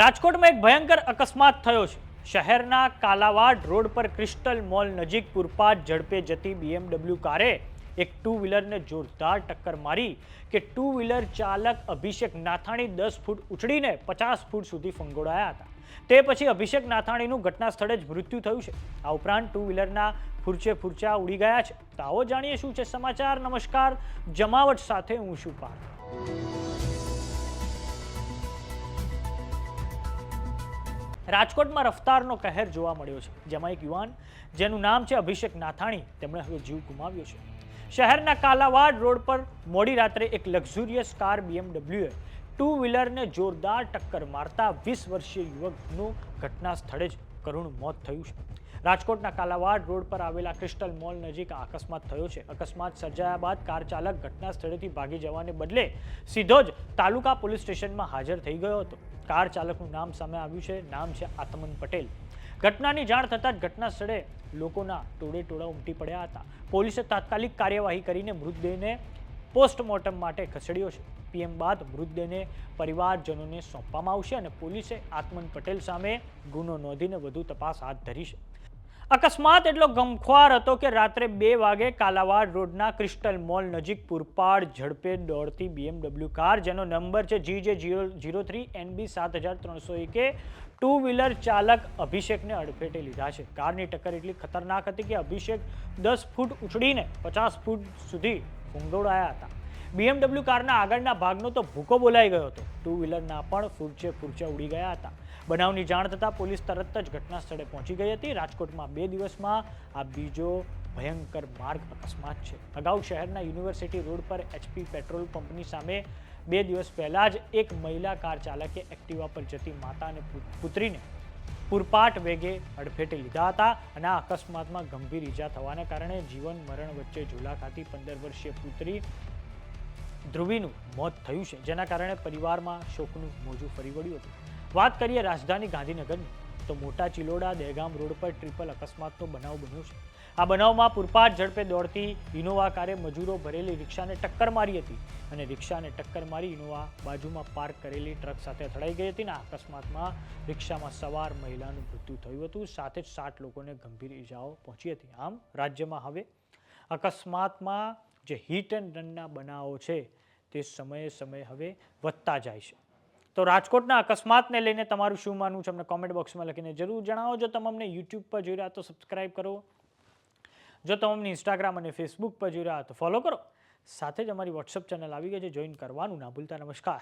રાજકોટમાં એક ભયંકર અકસ્માત થયો છે. શહેરના કાલાવાડ રોડ પર ક્રિસ્ટલ મોલ નજીક પૂરપાટ ઝડપે જતી બીએમડબલ્યુ કારે એક ટુ વ્હીલરને જોરદાર ટક્કર મારી કે ટુ વ્હીલર ચાલક અભિષેક નાથાણી દસ ફૂટ ઉછળીને પચાસ ફૂટ સુધી ફંગોળાયા હતા. તે પછી અભિષેક નાથાણીનું ઘટના સ્થળે જ મૃત્યુ થયું છે. આ ઉપરાંત ટુ વ્હીલરના ફૂરચે ફૂરચા ઉડી ગયા છે. તો આવો જાણીએ શું છે સમાચાર? નમસ્કાર. જમાવટ સાથે હું શું પાર્થ. રાજકોટમાં રફતારનો કહેર જોવા મળ્યો છે. જેમાં એક યુવાન, જેનું નામ છે અભિષેક નાથાણી, તેમણે હવે જીવ ગુમાવ્યો છે. શહેરના કાલાવાડ રોડ પર મોડી રાત્રે એક લક્ઝુરિયસ કાર બીએમડબ્લ્યુએ ટુ વ્હીલરને જોરદાર ટક્કર મારતા વીસ વર્ષીય યુવકનું ઘટના સ્થળે જ કરુણ મોત થયું છે. રાજકોટના કાલાવાડ રોડ પર આવેલા ક્રિસ્ટલ મોલ નજીક આ અકસ્માત થયો છે. અકસ્માત સર્જાયા બાદ કાર ચાલક ઘટના સ્થળેથી ભાગી જવાને બદલે સીધો જ તાલુકા પોલીસ સ્ટેશનમાં હાજર થઈ ગયો હતો. કાર ચાલકનું નામ સામે આવ્યું છે. નામ છે આતમન પટેલ. ઘટનાની જાણ થતાં જ ઘટના સ્થળે લોકોના ટોળે ટોળા ઉમટી પડ્યા હતા. પોલીસે તાત્કાલિક કાર્યવાહી કરીને મૃતદેહને પોસ્ટમોર્ટમ માટે ખસેડ્યો છે. પીએમ બાદ મૃતદેહને પરિવારજનોને સોંપવામાં આવશે અને પોલીસે આત્મન પટેલ સામે ગુનો નોંધીને વધુ તપાસ હાથ ધરી છે. અકસ્માત એટલો ગમખ્વાર હતો કે રાત્રે બે વાગે કાલાવાડ રોડના ક્રિસ્ટલ મોલ નજીક પૂરપાડ ઝડપે દોડતી બીએમડબલ્યુ કાર, જેનો નંબર છે જી જે જીરો જીરો થ્રી એનબી સાત હજાર ત્રણસો એકે ટુ વ્હીલર ચાલક અભિષેકને અડફેટે લીધા છે. કારની ટક્કર એટલી ખતરનાક હતી કે અભિષેક દસ ફૂટ ઉછળીને પચાસ ફૂટ સુધી ફૂંગોળાયા હતા. બીએમડબલ્યુ કારના આગળના ભાગનો તો ભૂકો બોલાઈ ગયો હતો. ટુ વ્હીલરના પણ ફૂરચે ફૂરચે ઉડી ગયા હતા. બનાવની જાણ થતાં પોલીસ તરત જ ઘટના સ્થળે પહોંચી ગઈ હતી. રાજકોટમાં બે દિવસમાં આ બીજો ભયંકર માર્ગ અકસ્માત છે. અગાઉ શહેરના યુનિવર્સિટી રોડ પર એચપી પેટ્રોલ પંપની સામે બે દિવસ પહેલાં જ એક મહિલા કાર ચાલકે એક્ટિવા પર જતી માતા અને પુત્રીને પૂરપાટ વેગે અડફેટે લીધા હતા અને આ અકસ્માતમાં ગંભીર ઈજા થવાને કારણે જીવન મરણ વચ્ચે ઝોલા ખાતી પંદર વર્ષીય પુત્રી ધ્રુવીનું મોત થયું છે, જેના કારણે પરિવારમાં શોકનું મોજું ફરી વળ્યું હતું. વાત કરીએ રાજધાની ગાંધીનગરની, તો મોટા ચિલોડા, દહેગામ રોડ પર ટ્રિપલ અકસ્માતનો બનાવ બન્યો છે. આ બનાવમાં પૂરપાટ ઝડપે દોડતી ઇનોવા કારે મજૂરો ભરેલી રિક્ષાને ટક્કર મારી હતી અને રિક્ષાને ટક્કર મારી ઇનોવા બાજુમાં પાર્ક કરેલી ટ્રક સાથે અથડાઈ ગઈ હતી અને અકસ્માતમાં રિક્ષામાં સવાર મહિલાનું મૃત્યુ થયું હતું, સાથે જ સાત લોકોને ગંભીર ઈજાઓ પહોંચી હતી. આમ રાજ્યમાં હવે અકસ્માતમાં જે હિટ એન્ડ રનના બનાવો છે, તે સમયે સમયે હવે વધતા જાય છે. તો રાજકોટના અકસ્માતને લઈને તમારું શું માનવું છે? અમને કોમેન્ટ બોક્સમાં લખીને જરૂર જણાવો. જો તમે અમને યુટ્યુબ પર જોઈ રહ્યા તો સબસ્ક્રાઈબ કરો. જો તમે અમને ઇન્સ્ટાગ્રામ અને ફેસબુક પર જોઈ રહ્યા તો ફોલો કરો. સાથે જ અમારી વોટ્સઅપ ચેનલ આવી ગઈ છે જોઈન કરવાનું ના ભૂલતા. નમસ્કાર.